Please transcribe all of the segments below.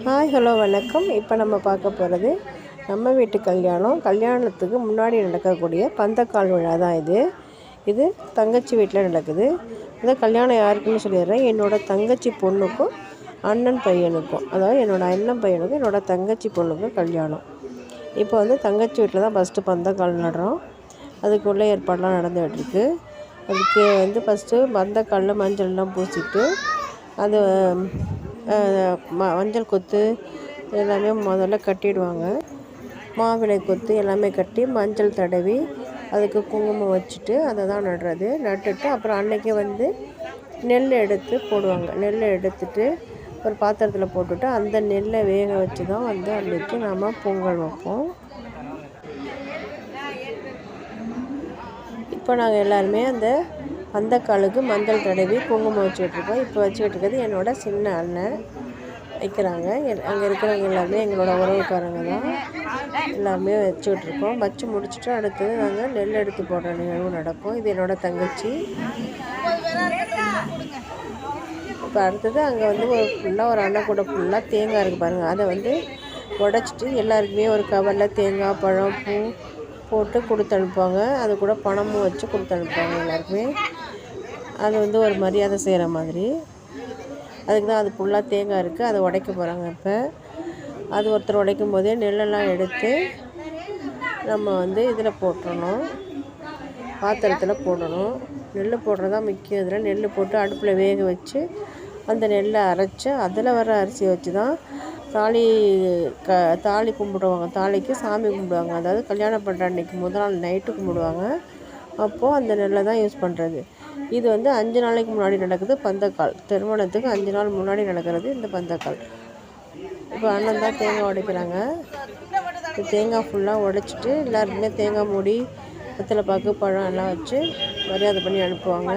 Hi hello வணக்கம். இப்போ நம்ம பார்க்க போகிறது நம்ம வீட்டு கல்யாணம். கல்யாணத்துக்கு முன்னாடி நடக்கக்கூடிய பந்தக்கால் விழா தான் இது. இது தங்கச்சி வீட்டில் நடக்குது. இதை கல்யாணம் யாருக்குன்னு சொல்லிடுறேன். என்னோடய தங்கச்சி பொண்ணுக்கும் அண்ணன் பையனுக்கும். அதாவது என்னோடய அண்ணன் பையனுக்கும் என்னோடய தங்கச்சி பொண்ணுக்கும் கல்யாணம். இப்போ வந்து தங்கச்சி வீட்டில் தான் ஃபஸ்ட்டு பந்தக்கால் நடுறோம். அதுக்குள்ளே ஏற்பாடெலாம் நடந்துகிட்ருக்கு அதுக்கு வந்து ஃபஸ்ட்டு பந்தக்காலில் மஞ்சள்லாம் பூசிட்டு அது மஞ்சள் கொத்து எல்லாமே முதல்ல கட்டிடுவாங்க. மாவிளை கொத்து எல்லாமே கட்டி மஞ்சள் தடவி அதுக்கு குங்குமம் வச்சுட்டு அதை தான் நடுறது. நட்டுட்டு அப்புறம் அன்றைக்கி வந்து நெல் எடுத்து போடுவாங்க. நெல் எடுத்துட்டு ஒரு பாத்திரத்தில் போட்டுட்டு அந்த நெல்லை வேக வச்சு தான் வந்து அன்றைக்கி நாம் பொங்கல் வைப்போம். இப்போ நாங்கள் எல்லாருமே அந்த அந்த காலுக்கு மஞ்சள் தடவி குங்குமம் வச்சுட்ருக்கோம் இப்போ வச்சுக்கிட்டு இருக்கிறது என்னோடய சின்ன அண்ணன். வைக்கிறாங்க. அங்கே இருக்கிறவங்க எல்லாருமே எங்களோட உறவுக்காரங்க தான். எல்லாமே வச்சுட்ருக்கோம் வச்சு முடிச்சுட்டு அடுத்தது நாங்கள் நெல் எடுத்து போடுற நிகழ்வு நடக்கும். இது என்னோடய தங்கச்சி. இப்போ அடுத்தது அங்கே வந்து ஒரு ஃபுல்லாக ஒரு அண்ணன் கூட ஃபுல்லாக தேங்காய் இருக்குது பாருங்கள் அதை வந்து உடச்சிட்டு எல்லாருக்குமே ஒரு கவரில் தேங்காய் பழம் பூ போட்டு கொடுத்து அனுப்புவாங்க அது கூட பணமும் வச்சு கொடுத்து அனுப்புவாங்க எல்லாருக்குமே. அது வந்து ஒரு மரியாதை செய்கிற மாதிரி. அதுக்கு தான் அது ஃபுல்லாக தேங்காய் இருக்குது அதை உடைக்க போகிறாங்க இப்போ. அது ஒருத்தர் உடைக்கும் போதே நெல்லெல்லாம் எடுத்து நம்ம வந்து இதில் போட்டுடணும் பாத்திரத்தில் போடணும். நெல் போடுறது தான் முக்கியம். இதில் நெல் போட்டு அடுப்பில் வேக வச்சு அந்த நெல்லை அரைச்சி அதில் வர அரிசியை வச்சு தான் தாலி க தாலி கும்பிடுவாங்க. தாலிக்கு சாமி கும்பிடுவாங்க. அதாவது கல்யாணம் பண்ணுற அன்றைக்கி முதல் நாள் நைட்டு கும்பிடுவாங்க. அப்போது அந்த நெல்லை தான் யூஸ் பண்ணுறது இது வந்து அஞ்சு நாளைக்கு முன்னாடி நடக்குது பந்தக்கால். திருமணத்துக்கு அஞ்சு நாள் முன்னாடி நடக்கிறது இந்த பந்தக்கால். இப்போ அண்ணன் தான் தேங்காய் உடைக்கிறாங்க. தேங்காய் ஃபுல்லாக உடைச்சிட்டு எல்லாருக்குமே தேங்காய் மூடி வெத்தலை பாக்கு பழம் எல்லாம் வச்சு மரியாதை பண்ணி அனுப்புவாங்க.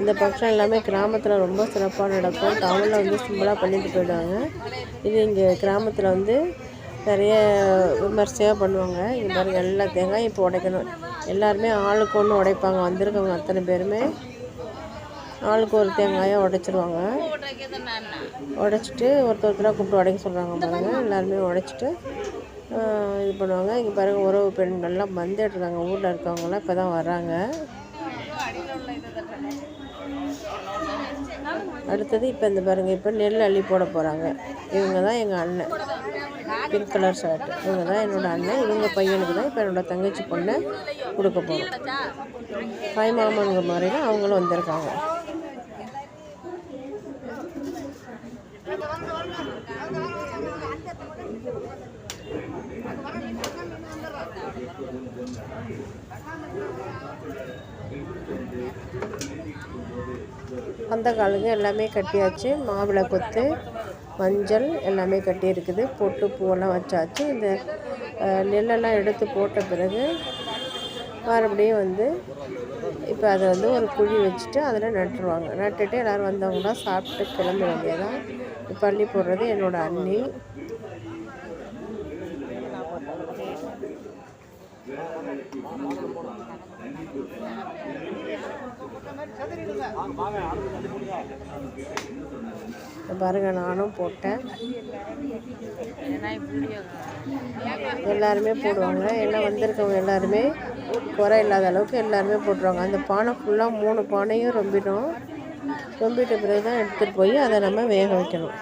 இந்த ஃபங்க்ஷன் எல்லாமே கிராமத்தில் ரொம்ப சிறப்பாக நடக்கும். டவுனில் வந்து சிம்பிளாக பண்ணிட்டு போயிடுவாங்க. இது இங்கே கிராமத்தில் வந்து நிறைய விமர்சையாக பண்ணுவாங்க. இங்கே பாருங்க எல்லா தேங்காயும் இப்போ உடைக்கணும். எல்லாருமே ஆளுக்கு ஒன்று உடைப்பாங்க. வந்திருக்கவங்க அத்தனை பேருமே ஆளுக்கு ஒரு தேங்காயை உடைச்சிருவாங்க. உடைச்சிட்டு ஒருத்தர் ஒருத்தராக கூப்பிட்டு உடைக்க சொல்கிறாங்க பாருங்கள் எல்லாருமே உடைச்சிட்டு இது பண்ணுவாங்க. இங்கே பாருங்கள் உறவு பெண்கள்லாம் வந்துட்டுருக்காங்க ஊரில் இருக்கவங்களாம் இப்போ தான் வராங்க அடுத்தது இப்போ இந்த பாருங்கள் இப்போ நெல் அள்ளி போட போகிறாங்க இவங்க தான் எங்கள் அண்ணன். பிங்க் கலர் ஷர்ட் இவங்க தான் என்னோடய அண்ணன். இவங்க பையனுக்கு தான் இப்போ என்னோடய தங்கச்சி பொண்ணை கொடுக்க போகிறோம் தாய் மாமனுங்க மாதிரிலாம் அவங்களும் வந்திருக்காங்க. அந்த காலுங்க எல்லாமே கட்டியாச்சு. மாவிளை கொத்து மஞ்சள் எல்லாமே கட்டி இருக்குது பொட்டு பூவெல்லாம் வச்சாச்சு. இந்த நெல்லெல்லாம் எடுத்து போட்ட பிறகு மறுபடியும் வந்து இப்போ அதை வந்து ஒரு குழி வச்சுட்டு அதில் நட்டுருவாங்க. நட்டுட்டு எல்லோரும் வந்தவங்களாம் சாப்பிட்டு கிளம்ப வேண்டியதான் பள்ளி போடுறது என்னோடய அண்ணி. பாருங்க நானும் போட்டேன். எல்லாருமே போடுவாங்க. எல்லாம் வந்திருக்கவங்க எல்லாருமே குறை இல்லாத அளவுக்கு எல்லாருமே போட்டுருவாங்க. அந்த பானை ஃபுல்லாக மூணு பானையும் ரொம்பிடும். ரொம்பிட்ட பிறகு தான் எடுத்துகிட்டு போய் அதை நம்ம வேக வைக்கணும்.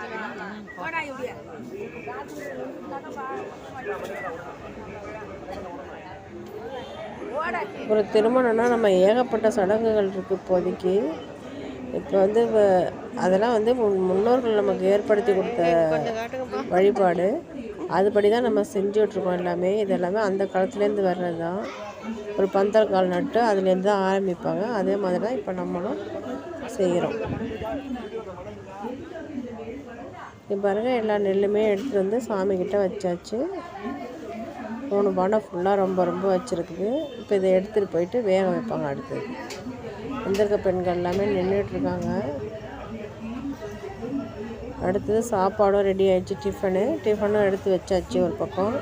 ஒரு திருமணம்னா நம்ம ஏகப்பட்ட சடங்குகள் இருக்குது இப்போதைக்கு. இப்போ வந்து அதெல்லாம் வந்து முன்னோர்கள் நமக்கு ஏற்படுத்தி கொடுத்த வழிபாடு. அதுபடி தான் நம்ம செஞ்சுட்ருக்கோம் எல்லாமே. இது எல்லாமே அந்த காலத்துலேருந்து வர்றது தான் ஒரு பந்தல் கால் நட்டு அதுலேருந்து தான் ஆரம்பிப்பாங்க. அதே மாதிரி தான் இப்போ நம்மளும் செய்கிறோம் இப்போ பாருங்கள் எல்லா நெல்லுமே எடுத்துகிட்டு வந்து சாமிக்கிட்ட வச்சாச்சு. மூணு பானை ஃபுல்லாக ரொம்ப ரொம்ப வச்சுருக்குது. இப்போ இதை எடுத்துகிட்டு போயிட்டு வேக வைப்பாங்க அடுத்தது. வந்திருக்க பெண்கள் எல்லாமே நின்றுட்டுருக்காங்க அடுத்தது சாப்பாடும் ரெடி ஆகிடுச்சு டிஃபனு டிஃபனும் எடுத்து வச்சாச்சு ஒரு பக்கம்.